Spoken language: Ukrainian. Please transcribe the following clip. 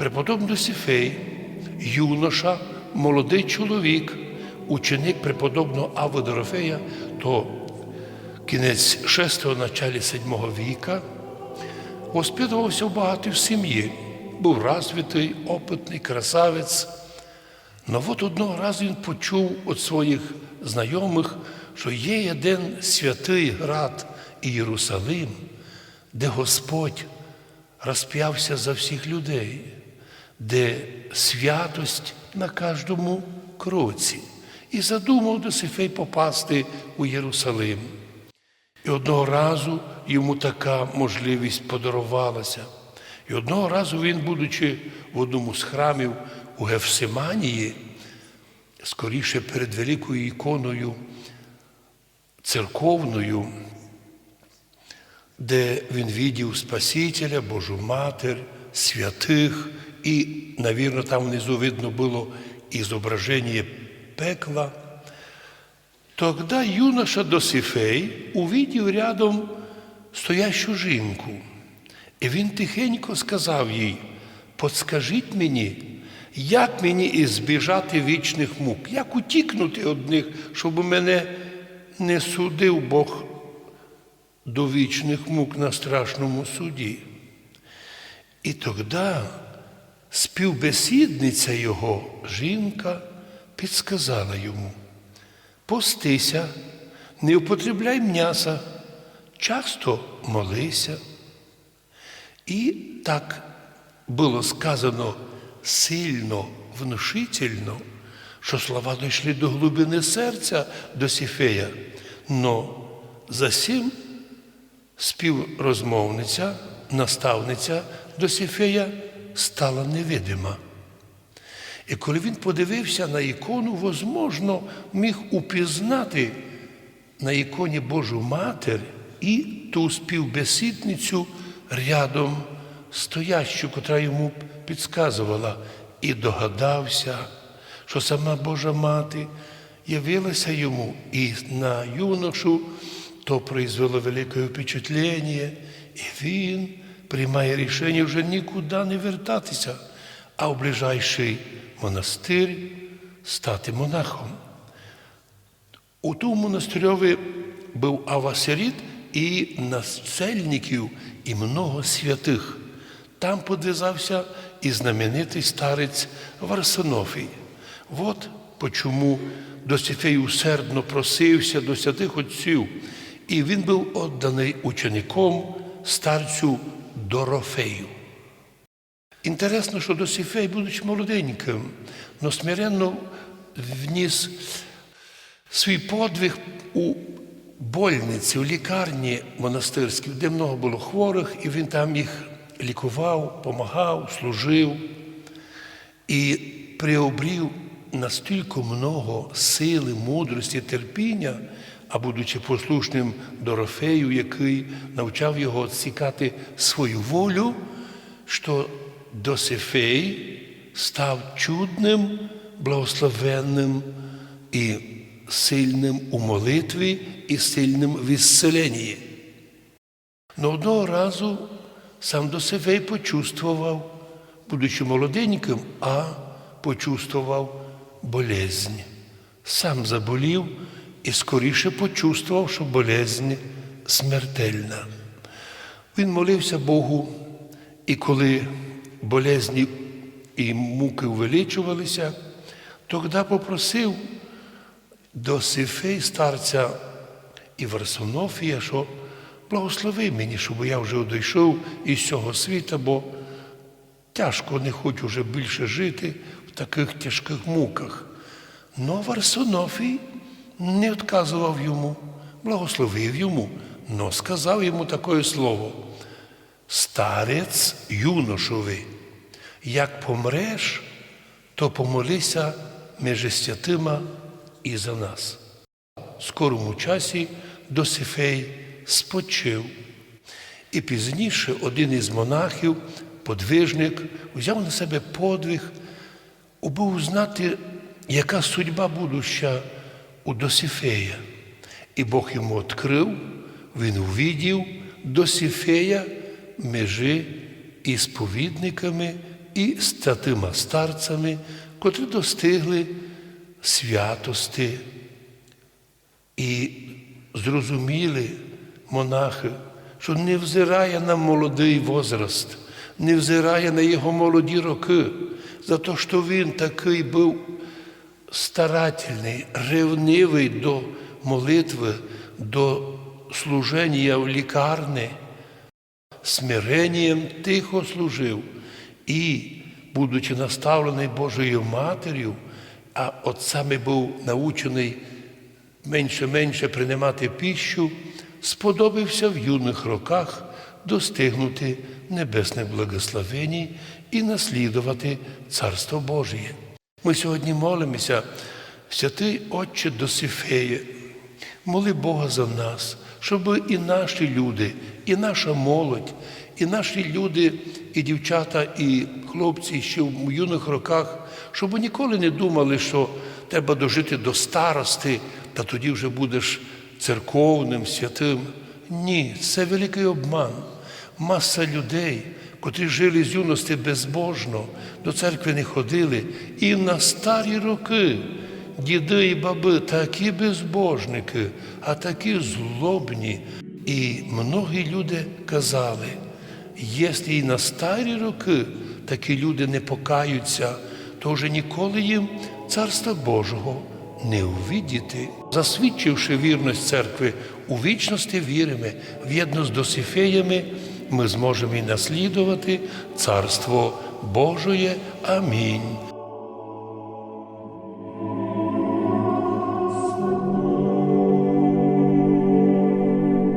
Преподобний Досифей, юноша, молодий чоловік, ученик преподобного Авва Дорофея, то кінець 6-го, началі 7 віка, воспитувався в багатій сім'ї, був розвитий, опитний, красавець. Но от одного разу він почув від своїх знайомих, що є один святий град Єрусалим, де Господь розп'явся за всіх людей, де святость на кожному кроці. І задумав Досифей попасти у Єрусалим. І одного разу йому така можливість подарувалася. І одного разу він, будучи в одному з храмів у Гефсиманії, скоріше перед великою іконою церковною, де він відів Спасителя, Божу Матер, святих, і, навірно, там внизу видно було і пекла. Тогда юноша Досифей увидів рядом стоящу жінку, і він тихенько сказав їй: подскажіть мені, як мені ізбіжати вічних мук, як утікнути від них, щоб мене не судив Бог до вічних мук на страшному суді. І тоді співбесідниця його, жінка, підсказала йому постися, не употребляй м'яса, часто молися. І так було сказано сильно, внушительно, що слова дійшли до глибини серця Досифея. Но засім співрозмовниця, наставниця Досифея стала невидима. І коли він подивився на ікону, возможно, міг упізнати на іконі Божу Матер і ту співбесідницю рядом стоящу, котра йому підказувала, і догадався, що сама Божа Мати явилася йому і на юношу, то произвело велике впечатлення, і він приймає рішення вже нікуди не вертатися, а в ближайший монастир стати монахом. У тому монастирьові був Авасеріт і насельників, і много святих. Там подвизався і знаменитий старець Варсонофій. От почому Досифей усердно просився до святих отців, і він був відданий учеником старцю Дорофею. Інтересно, що Досифей, будучи молоденьким, но смиренно вніс свій подвиг у больниці, у лікарні монастирській, де много було хворих, і він там їх лікував, помагав, служив і приобрів настільки много сили, мудрості, терпіння, а будучи послушним Дорофею, який навчав його відсікати свою волю, що Досифей став чудним, благословенним і сильним у молитві і сильним в ісцеленні. Но одного разу сам Досифей почувствував, будучи молоденьким, а почувствував болезнь. Сам заболів і скоріше почувствував, що болезнь смертельна. Він молився Богу, і коли болезні і муки увеличувалися, тоді попросив до Сифей старця і Варсонофія, що благослови мені, щоб я вже одійшов із цього світа, бо тяжко не хочу вже більше жити в таких тяжких муках. Но Варсонофій не відказував йому, благословив йому, но сказав йому таке слово. Старець юношовий, як помреш, то помолися між святима і за нас. В скорому часі Досифей спочив. І пізніше один із монахів, подвижник, взяв на себе подвиг, був знати, яка судьба будуща у. І Бог йому відкрив, він увидів Досифея межи і сповідниками і статима старцями, котрі достигли святости і зрозуміли монахи, що не взирає на молодий возраст, не взирає на його молоді роки, за те, що він такий був старательний, ревнивий до молитви, до служення в лікарні, смиренням тихо служив і, будучи наставлений Божою Матір'ю, а от саме був научений менше-менше приймати піщу, сподобався в юних роках достигнути небесних благословень і наслідувати Царство Божє. Ми сьогодні молимося, святий Отче Досифеє, моли Бога за нас, щоб і наші люди, і наша молодь, і наші люди, і дівчата, і хлопці ще в юних роках, щоб ніколи не думали, що треба дожити до старости, та тоді вже будеш церковним, святим. Ні, це великий обман. Маса людей, котрі жили з юності безбожно, до церкви не ходили, і на старі роки діди і баби такі безбожники, а такі злобні. І многі люди казали, якщо і на старі роки такі люди не покаються, то вже ніколи їм Царства Божого не увидіти. Засвідчивши вірність церкви у вічності віримо, в'єдно з досифеями, ми зможемо і наслідувати Царство Божоє. Амінь.